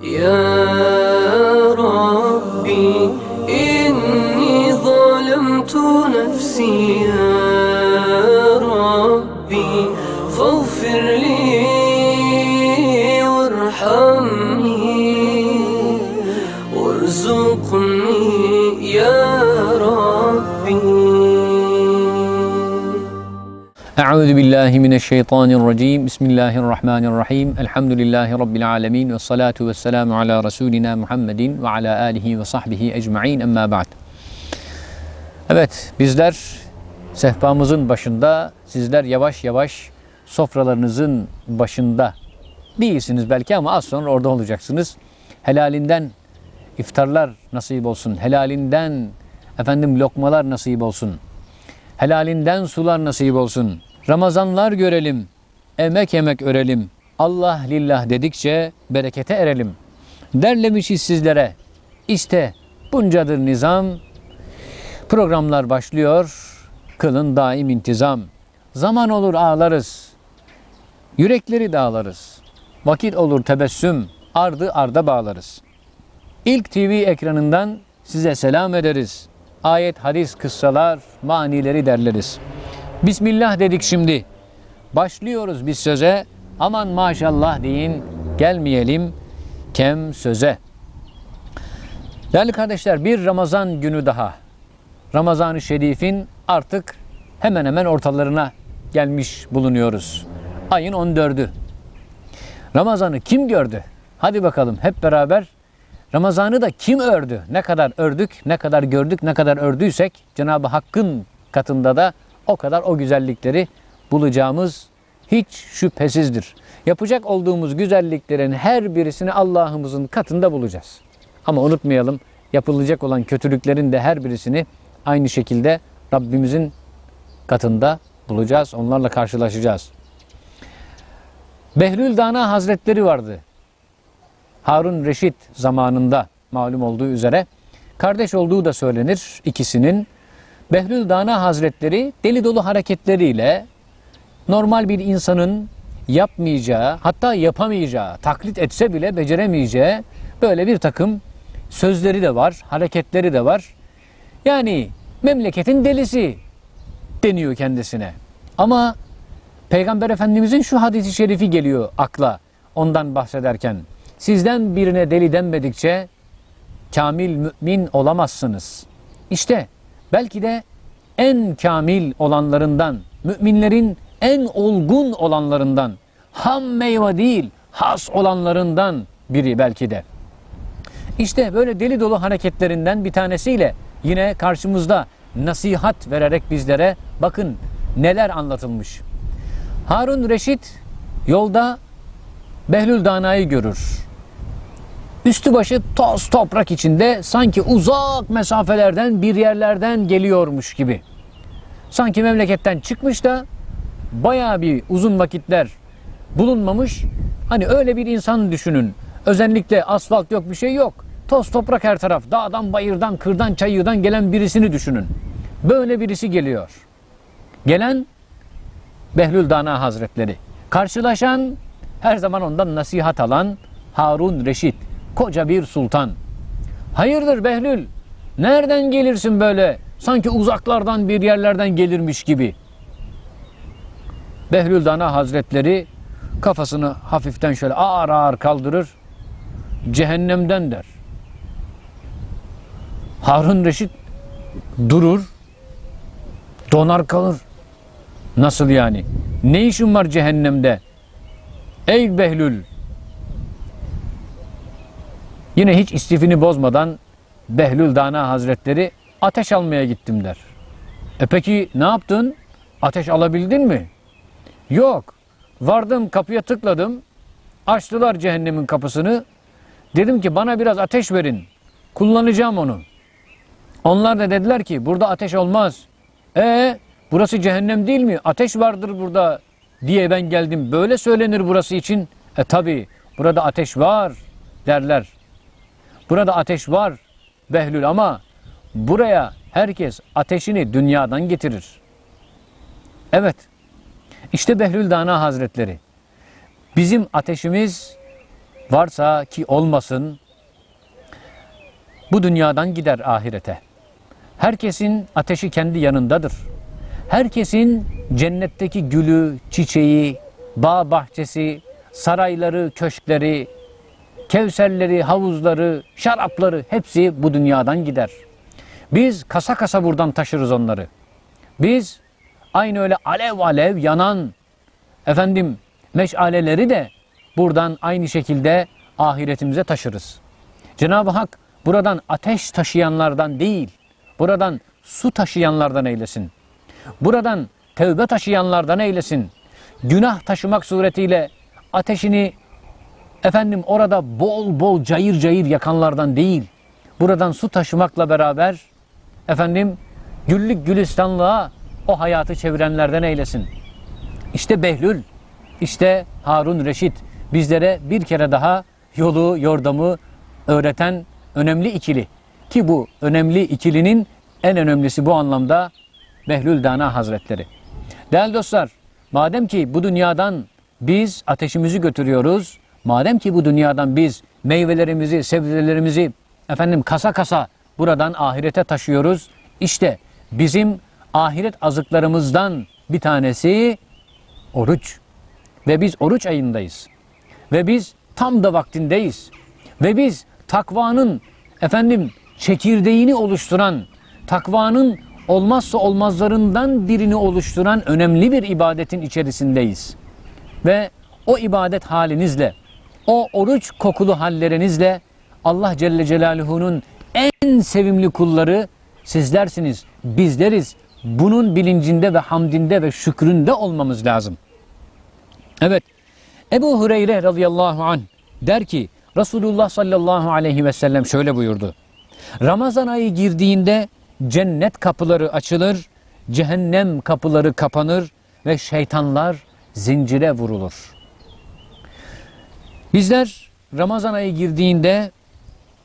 Yeah. Euzu billahi mineşşeytanirracim. Bismillahirrahmanirrahim. Elhamdülillahi rabbil alamin ve salatu vesselamu ala rasulina Muhammedin ve ala alihi ve sahbihi ecmaîn. Emma ba'd. Evet, bizler sehpamızın başında, sizler yavaş yavaş sofralarınızın başında değilsiniz belki ama az sonra orada olacaksınız. Helalinden iftarlar nasip olsun. Helalinden efendim lokmalar nasip olsun. Helalinden sular nasip olsun. Ramazanlar görelim. Emek emek örelim. Allah lillah dedikçe berekete erelim. Derlemişiz sizlere. İşte buncadır nizam. Programlar başlıyor. Kılın daim intizam. Zaman olur ağlarız. Yürekleri dağlarız. Vakit olur tebessüm. Ardı arda bağlarız. İlk TV ekranından size selam ederiz. Ayet, hadis, kıssalar, manileri derleriz. Bismillah dedik şimdi. Başlıyoruz biz söze. Aman maşallah deyin. Gelmeyelim kem söze. Değerli kardeşler bir Ramazan günü daha. Ramazan-ı Şerif'in artık hemen hemen ortalarına gelmiş bulunuyoruz. Ayın 14'ü. Ramazan'ı kim gördü? Hadi bakalım hep beraber Ramazan'ı da kim ördü? Ne kadar ördük, ne kadar gördük, ne kadar ördüysek Cenab-ı Hakk'ın katında da o kadar o güzellikleri bulacağımız hiç şüphesizdir. Yapacak olduğumuz güzelliklerin her birisini Allah'ımızın katında bulacağız. Ama unutmayalım yapılacak olan kötülüklerin de her birisini aynı şekilde Rabbimizin katında bulacağız. Onlarla karşılaşacağız. Behlül Dana Hazretleri vardı. Harun Reşit zamanında malum olduğu üzere kardeş olduğu da söylenir ikisinin. Behlül Dana Hazretleri deli dolu hareketleriyle normal bir insanın yapmayacağı hatta yapamayacağı, taklit etse bile beceremeyeceği böyle bir takım sözleri de var, hareketleri de var. Yani memleketin delisi deniyor kendisine. Ama Peygamber Efendimizin şu hadisi şerifi geliyor akla ondan bahsederken. Sizden birine deli denmedikçe kamil mümin olamazsınız. İşte belki de en kamil olanlarından, müminlerin en olgun olanlarından, ham meyve değil, has olanlarından biri belki de. İşte böyle deli dolu hareketlerinden bir tanesiyle yine karşımızda nasihat vererek bizlere bakın neler anlatılmış. Harun Reşit yolda Behlül Dana'yı görür. Üstü başı toz toprak içinde sanki uzak mesafelerden bir yerlerden geliyormuş gibi. Sanki memleketten çıkmış da bayağı bir uzun vakitler bulunmamış. Hani öyle bir insan düşünün. Özellikle asfalt yok bir şey yok. Toz toprak her taraf. Dağdan, bayırdan, kırdan, çayırdan gelen birisini düşünün. Böyle birisi geliyor. Gelen Behlül Dana Hazretleri. Karşılaşan her zaman ondan nasihat alan Harun Reşit. Koca bir sultan. Hayırdır Behlül? Nereden gelirsin böyle? Sanki uzaklardan bir yerlerden gelirmiş gibi. Behlül Dana Hazretleri kafasını hafiften şöyle ağır ağır kaldırır. Cehennemden der. Harun Reşit durur. Donar kalır. Nasıl yani? Ne işin var cehennemde? Ey Behlül! Yine hiç istifini bozmadan Behlül Dana Hazretleri ateş almaya gittim der. E peki ne yaptın? Ateş alabildin mi? Yok. Vardım kapıya tıkladım. Açtılar cehennemin kapısını. Dedim ki bana biraz ateş verin. Kullanacağım onu. Onlar da dediler ki burada ateş olmaz. E burası cehennem değil mi? Ateş vardır burada diye ben geldim. Böyle söylenir burası için. E tabi burada ateş var derler. Burada ateş var Behlül ama buraya herkes ateşini dünyadan getirir. Evet. İşte Behlül Dana Hazretleri. Bizim ateşimiz varsa ki olmasın bu dünyadan gider ahirete. Herkesin ateşi kendi yanındadır. Herkesin cennetteki gülü, çiçeği, bağ bahçesi, sarayları, köşkleri, kevserleri, havuzları, şarapları hepsi bu dünyadan gider. Biz kasa kasa buradan taşırız onları. Biz aynı öyle alev alev yanan efendim meşaleleri de buradan aynı şekilde ahiretimize taşırız. Cenab-ı Hak buradan ateş taşıyanlardan değil, buradan su taşıyanlardan eylesin. Buradan tevbe taşıyanlardan eylesin. Günah taşımak suretiyle ateşini efendim orada bol bol cayır cayır yakanlardan değil. Buradan su taşımakla beraber efendim güllük gülistanlığa o hayatı çevirenlerden eylesin. İşte Behlül, işte Harun Reşit bizlere bir kere daha yolu, yordamı öğreten önemli ikili. Ki bu önemli ikilinin en önemlisi bu anlamda Behlül Dana Hazretleri. Değerli dostlar, madem ki bu dünyadan biz ateşimizi götürüyoruz, madem ki bu dünyadan biz meyvelerimizi, sebzelerimizi efendim kasa kasa buradan ahirete taşıyoruz, işte bizim ahiret azıklarımızdan bir tanesi oruç. Ve biz oruç ayındayız. Ve biz tam da vaktindeyiz. Ve biz takvanın efendim çekirdeğini oluşturan, takvanın olmazsa olmazlarından birini oluşturan önemli bir ibadetin içerisindeyiz. Ve o ibadet halinizle, o oruç kokulu hallerinizle Allah Celle Celaluhu'nun en sevimli kulları sizlersiniz, bizleriz. Bunun bilincinde ve hamdinde ve şükründe olmamız lazım. Evet, Ebu Hureyre radıyallahu anh der ki Resulullah sallallahu aleyhi ve sellem şöyle buyurdu. Ramazan ayı girdiğinde cennet kapıları açılır, cehennem kapıları kapanır ve şeytanlar zincire vurulur. Bizler Ramazan ayı girdiğinde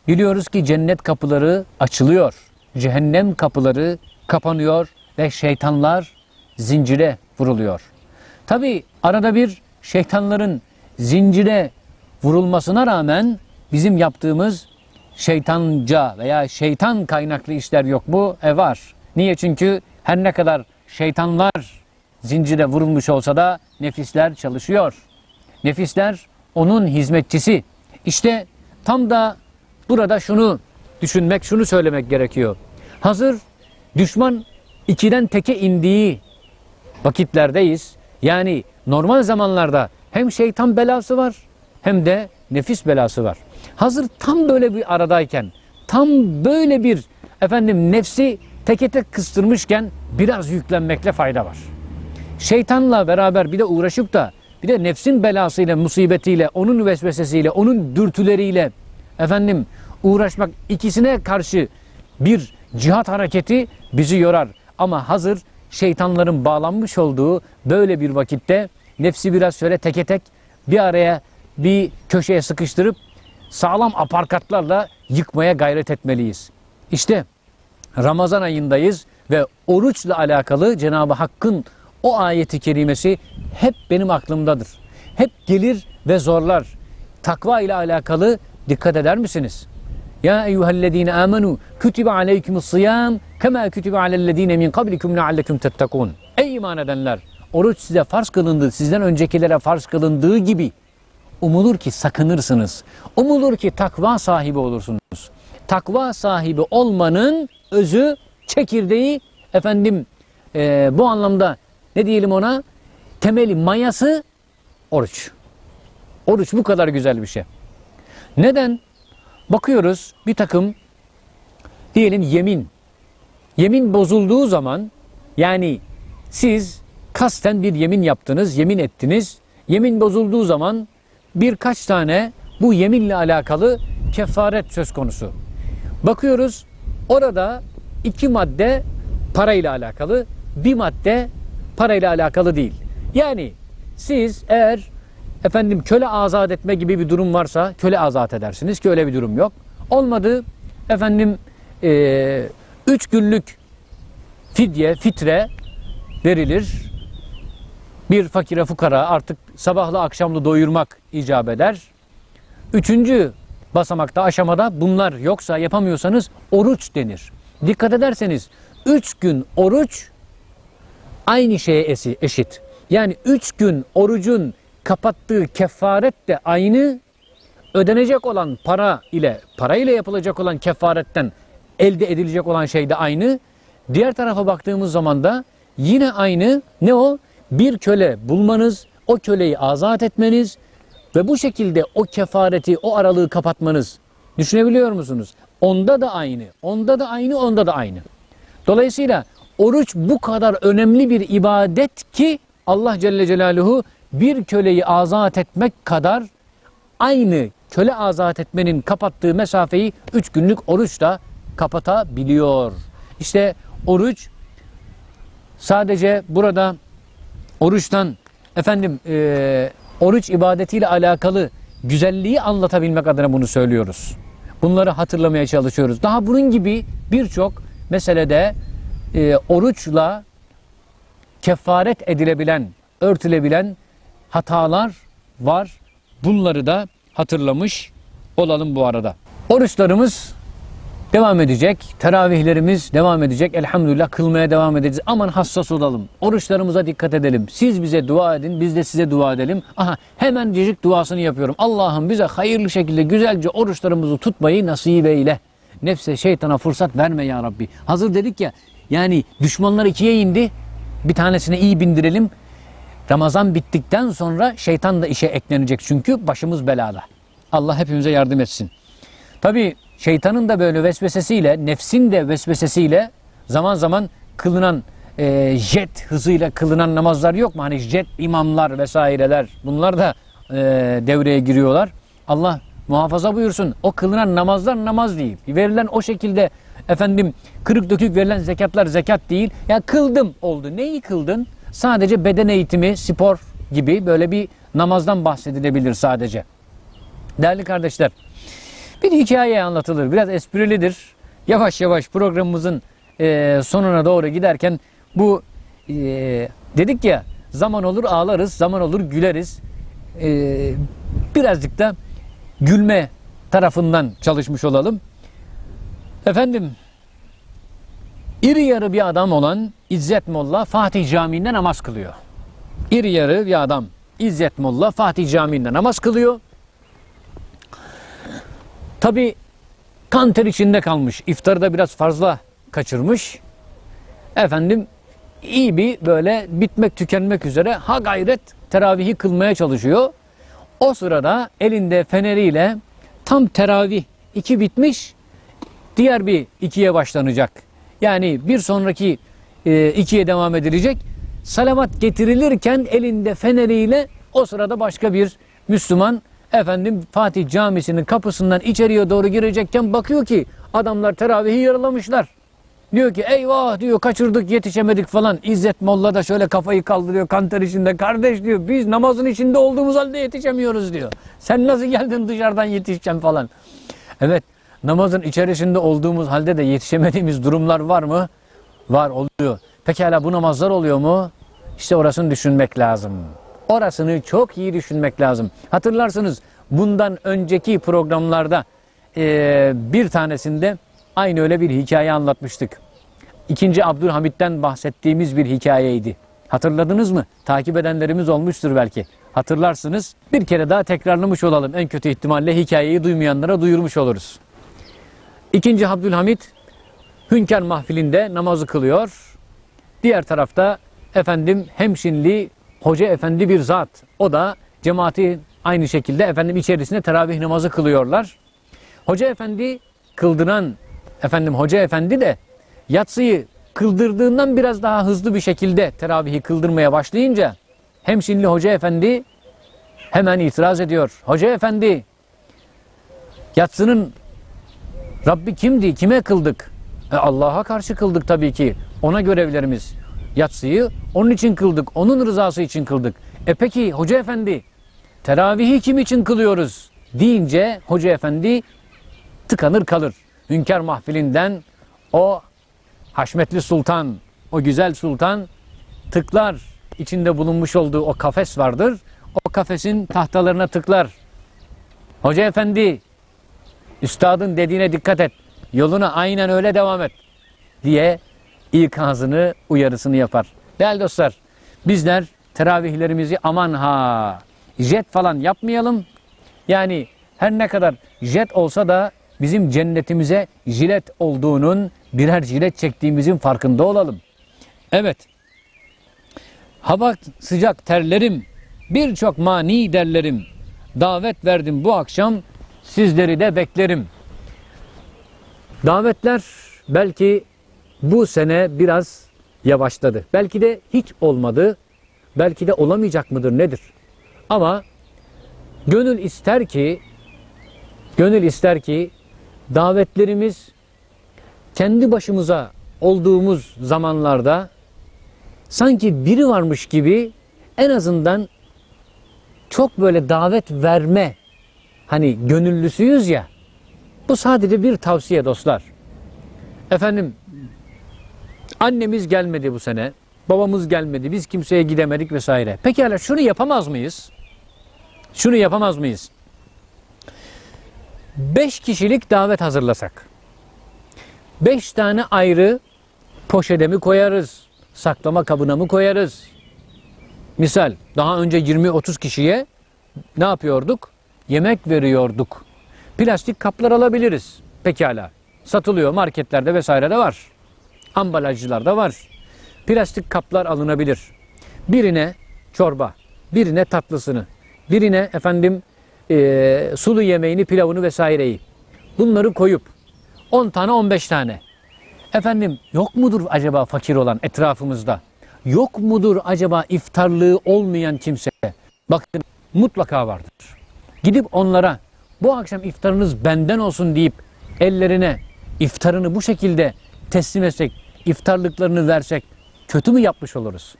biliyoruz ki cennet kapıları açılıyor. Cehennem kapıları kapanıyor ve şeytanlar zincire vuruluyor. Tabi arada bir şeytanların zincire vurulmasına rağmen bizim yaptığımız şeytanca veya şeytan kaynaklı işler yok mu? E var. Niye? Çünkü her ne kadar şeytanlar zincire vurulmuş olsa da nefisler çalışıyor. Nefisler onun hizmetçisi. İşte tam da burada şunu düşünmek, şunu söylemek gerekiyor. Hazır düşman ikiden teke indiği vakitlerdeyiz. Yani normal zamanlarda hem şeytan belası var hem de nefis belası var. Hazır tam böyle bir aradayken, tam böyle bir efendim nefsi teke tek kıstırmışken biraz yüklenmekle fayda var. Şeytanla beraber bir de uğraşıp da bir de nefsin belasıyla, musibetiyle, onun vesvesesiyle, onun dürtüleriyle efendim uğraşmak ikisine karşı bir cihat hareketi bizi yorar. Ama hazır şeytanların bağlanmış olduğu böyle bir vakitte nefsi biraz şöyle teke tek bir araya bir köşeye sıkıştırıp sağlam aparkatlarla yıkmaya gayret etmeliyiz. İşte Ramazan ayındayız ve oruçla alakalı Cenab-ı Hakk'ın o ayeti kerimesi hep benim aklımdadır. Hep gelir ve zorlar. Takva ile alakalı dikkat eder misiniz? Ya eyyühellezine amenu kütübe aleykumus sıyam kema kütübe alellezine min kablikum leallekum tettekun. Ey iman edenler! Oruç size farz kılındı, sizden öncekilere farz kılındığı gibi umulur ki sakınırsınız. Umulur ki takva sahibi olursunuz. Takva sahibi olmanın özü, çekirdeği, efendim e, bu anlamda ne diyelim ona? Temeli, mayası oruç. Oruç bu kadar güzel bir şey. Neden? Bakıyoruz bir takım diyelim yemin. Yemin bozulduğu zaman yani siz kasten bir yemin yaptınız, yemin ettiniz. Yemin bozulduğu zaman birkaç tane bu yeminle alakalı kefaret söz konusu. Bakıyoruz orada iki madde parayla alakalı, bir madde parayla alakalı değil. Yani siz eğer efendim köle azat etme gibi bir durum varsa köle azat edersiniz ki öyle bir durum yok. Olmadı efendim e, üç günlük fidye, fitre verilir. Bir fakire fukara artık sabahlı akşamlı doyurmak icap eder. Üçüncü basamakta, aşamada bunlar yoksa yapamıyorsanız oruç denir. Dikkat ederseniz üç gün oruç aynı şeye eşit. Yani üç gün orucun kapattığı kefaret de aynı ödenecek olan para ile para ile yapılacak olan kefaretten elde edilecek olan şey de aynı. Diğer tarafa baktığımız zaman da yine aynı. Ne o? Bir köle bulmanız, o köleyi azat etmeniz ve bu şekilde o kefareti, o aralığı kapatmanız. Düşünebiliyor musunuz? Onda da aynı, onda da aynı, onda da aynı. Dolayısıyla oruç bu kadar önemli bir ibadet ki Allah Celle Celaluhu bir köleyi azat etmek kadar aynı köle azat etmenin kapattığı mesafeyi 3 günlük oruçla kapatabiliyor. İşte oruç sadece burada oruçtan efendim e, oruç ibadetiyle alakalı güzelliği anlatabilmek adına bunu söylüyoruz. Bunları hatırlamaya çalışıyoruz. Daha bunun gibi birçok meselede e, oruçla kefaret edilebilen, örtülebilen hatalar var. Bunları da hatırlamış olalım bu arada. Oruçlarımız devam edecek. Teravihlerimiz devam edecek. Elhamdülillah kılmaya devam edeceğiz. Aman hassas olalım. Oruçlarımıza dikkat edelim. Siz bize dua edin. Biz de size dua edelim. Aha hemen cicik duasını yapıyorum. Allah'ım bize hayırlı şekilde güzelce oruçlarımızı tutmayı nasip eyle. Nefse şeytana fırsat verme ya Rabbi. Hazır dedik ya yani düşmanlar ikiye indi. Bir tanesine iyi bindirelim. Ramazan bittikten sonra şeytan da işe eklenecek çünkü başımız belada. Allah hepimize yardım etsin. Tabi şeytanın da böyle vesvesesiyle, nefsin de vesvesesiyle zaman zaman kılınan e, jet hızıyla kılınan namazlar yok mu? Hani jet imamlar vesaireler bunlar da e, devreye giriyorlar. Allah muhafaza buyursun. O kılınan namazlar namaz değil. Verilen o şekilde efendim kırık dökük verilen zekatlar zekat değil. Ya kıldım oldu. Neyi kıldın? Sadece beden eğitimi, spor gibi böyle bir namazdan bahsedilebilir sadece. Değerli kardeşler, bir hikaye anlatılır. Biraz esprilidir. Yavaş yavaş programımızın e, sonuna doğru giderken bu e, dedik ya zaman olur ağlarız, zaman olur güleriz. E, birazcık da gülme tarafından çalışmış olalım. Efendim iri yarı bir adam olan İzzet Molla Fatih Camii'nde namaz kılıyor. İri yarı bir adam İzzet Molla Fatih Camii'nde namaz kılıyor. Tabi kan ter içinde kalmış. İftarı da biraz fazla kaçırmış. Efendim iyi bir böyle bitmek tükenmek üzere ha gayret teravihi kılmaya çalışıyor. O sırada elinde feneriyle tam teravih iki bitmiş diğer bir ikiye başlanacak. Yani bir sonraki e, ikiye devam edilecek. Salavat getirilirken elinde feneriyle o sırada başka bir Müslüman efendim Fatih Camisi'nin kapısından içeriye doğru girecekken bakıyor ki adamlar teravihi yarılamışlar. Diyor ki eyvah diyor kaçırdık yetişemedik falan. İzzet Molla da şöyle kafayı kaldırıyor kanter içinde. Kardeş diyor biz namazın içinde olduğumuz halde yetişemiyoruz diyor. Sen nasıl geldin dışarıdan yetişeceksin falan. Evet namazın içerisinde olduğumuz halde de yetişemediğimiz durumlar var mı? Var oluyor. Pekala bu namazlar oluyor mu? İşte orasını düşünmek lazım. Orasını çok iyi düşünmek lazım. Hatırlarsınız bundan önceki programlarda bir tanesinde aynı öyle bir hikaye anlatmıştık. İkinci Abdülhamit'ten bahsettiğimiz bir hikayeydi. Hatırladınız mı? Takip edenlerimiz olmuştur belki. Hatırlarsınız. Bir kere daha tekrarlamış olalım. En kötü ihtimalle hikayeyi duymayanlara duyurmuş oluruz. İkinci Abdülhamit Hünkar mahfilinde namazı kılıyor. Diğer tarafta efendim hemşinli hoca efendi bir zat. O da cemaati aynı şekilde efendim içerisinde teravih namazı kılıyorlar. Hoca efendi kıldıran efendim hoca efendi de yatsıyı kıldırdığından biraz daha hızlı bir şekilde teravihi kıldırmaya başlayınca hemşinli hoca efendi hemen itiraz ediyor. Hoca efendi yatsının Rabbi kimdi? Kime kıldık? E Allah'a karşı kıldık tabii ki. Ona görevlerimiz. Yatsıyı onun için kıldık. Onun rızası için kıldık. E peki hoca efendi teravihi kim için kılıyoruz? Deyince hoca efendi tıkanır kalır. Hünkar mahfilinden o haşmetli sultan, o güzel sultan tıklar içinde bulunmuş olduğu o kafes vardır. O kafesin tahtalarına tıklar. Hoca efendi, üstadın dediğine dikkat et. Yoluna aynen öyle devam et diye ikazını, uyarısını yapar. Değerli dostlar, bizler teravihlerimizi aman ha jet falan yapmayalım. Yani her ne kadar jet olsa da bizim cennetimize jilet olduğunun birer jilet çektiğimizin farkında olalım. Evet. Hava sıcak terlerim, birçok mani derlerim. Davet verdim bu akşam, sizleri de beklerim. Davetler belki bu sene biraz yavaşladı. Belki de hiç olmadı. Belki de olamayacak mıdır nedir? Ama gönül ister ki gönül ister ki davetlerimiz kendi başımıza olduğumuz zamanlarda sanki biri varmış gibi en azından çok böyle davet verme hani gönüllüsüyüz ya bu sadece bir tavsiye dostlar. Efendim annemiz gelmedi bu sene. Babamız gelmedi. Biz kimseye gidemedik vesaire. Pekala şunu yapamaz mıyız? Şunu yapamaz mıyız? Beş kişilik davet hazırlasak. Beş tane ayrı poşete mi koyarız? Saklama kabına mı koyarız? Misal daha önce 20-30 kişiye ne yapıyorduk? Yemek veriyorduk. Plastik kaplar alabiliriz. Pekala. Satılıyor marketlerde vesairede var. Ambalajcılarda var. Plastik kaplar alınabilir. Birine çorba, birine tatlısını, birine efendim eee, sulu yemeğini, pilavını vesaireyi. Bunları koyup 10 tane 15 tane. Efendim yok mudur acaba fakir olan etrafımızda? Yok mudur acaba iftarlığı olmayan kimse? Bakın mutlaka vardır. Gidip onlara bu akşam iftarınız benden olsun deyip ellerine iftarını bu şekilde teslim etsek, iftarlıklarını versek kötü mü yapmış oluruz?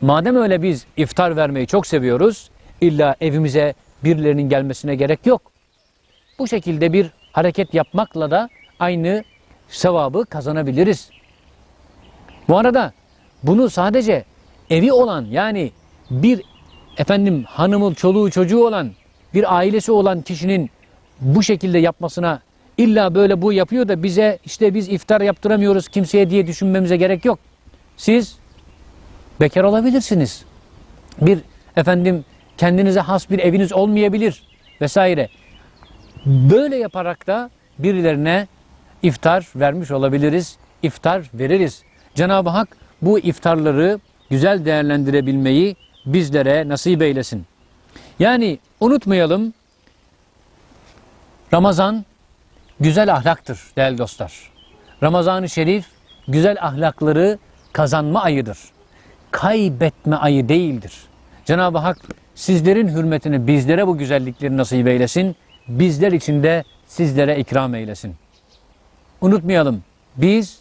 Madem öyle biz iftar vermeyi çok seviyoruz, illa evimize birilerinin gelmesine gerek yok. Bu şekilde bir hareket yapmakla da aynı sevabı kazanabiliriz. Bu arada bunu sadece evi olan yani bir efendim hanımı, çoluğu, çocuğu olan bir ailesi olan kişinin bu şekilde yapmasına illa böyle bu yapıyor da bize işte biz iftar yaptıramıyoruz kimseye diye düşünmemize gerek yok. Siz bekar olabilirsiniz. Bir efendim kendinize has bir eviniz olmayabilir vesaire. Böyle yaparak da birilerine iftar vermiş olabiliriz. İftar veririz. Cenab-ı Hak bu iftarları güzel değerlendirebilmeyi bizlere nasip eylesin. Yani unutmayalım Ramazan güzel ahlaktır değerli dostlar. Ramazan-ı Şerif güzel ahlakları kazanma ayıdır. Kaybetme ayı değildir. Cenab-ı Hak sizlerin hürmetine bizlere bu güzellikleri nasip eylesin. Bizler için de sizlere ikram eylesin. Unutmayalım biz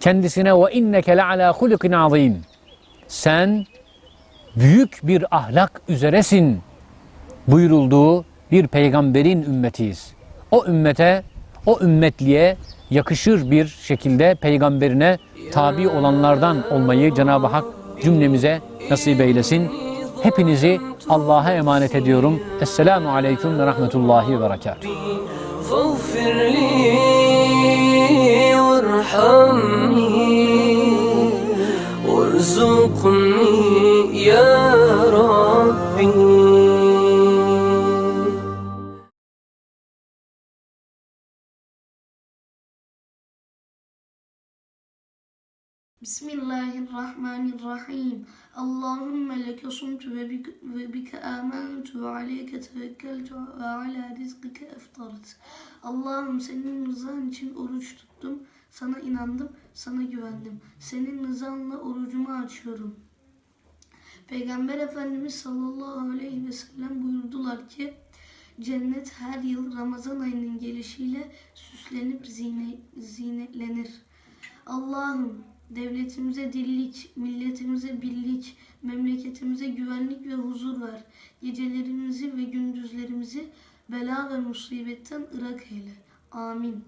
kendisine ve inneke le ala hulukin azim. Sen büyük bir ahlak üzeresin buyurulduğu bir peygamberin ümmetiyiz. O ümmete, o ümmetliğe yakışır bir şekilde peygamberine tabi olanlardan olmayı Cenab-ı Hak cümlemize nasip eylesin. Hepinizi Allah'a emanet ediyorum. Esselamu Aleyküm ve Rahmetullahi ve Berekatuhu. Bismillahirrahmanirrahim. Allahümme leke sumtu ve, bik, ve bike amantu ve aleyke tevekkeltu ve ala rizkike eftaret. Allah'ım senin rızan için oruç tuttum, sana inandım, sana güvendim. Senin rızanla orucumu açıyorum. Peygamber Efendimiz sallallahu aleyhi ve sellem buyurdular ki, Cennet her yıl Ramazan ayının gelişiyle süslenip zine, zinetlenir. Allah'ım devletimize dillik, milletimize birlik, memleketimize güvenlik ve huzur ver. Gecelerimizi ve gündüzlerimizi bela ve musibetten ırak eyle. Amin.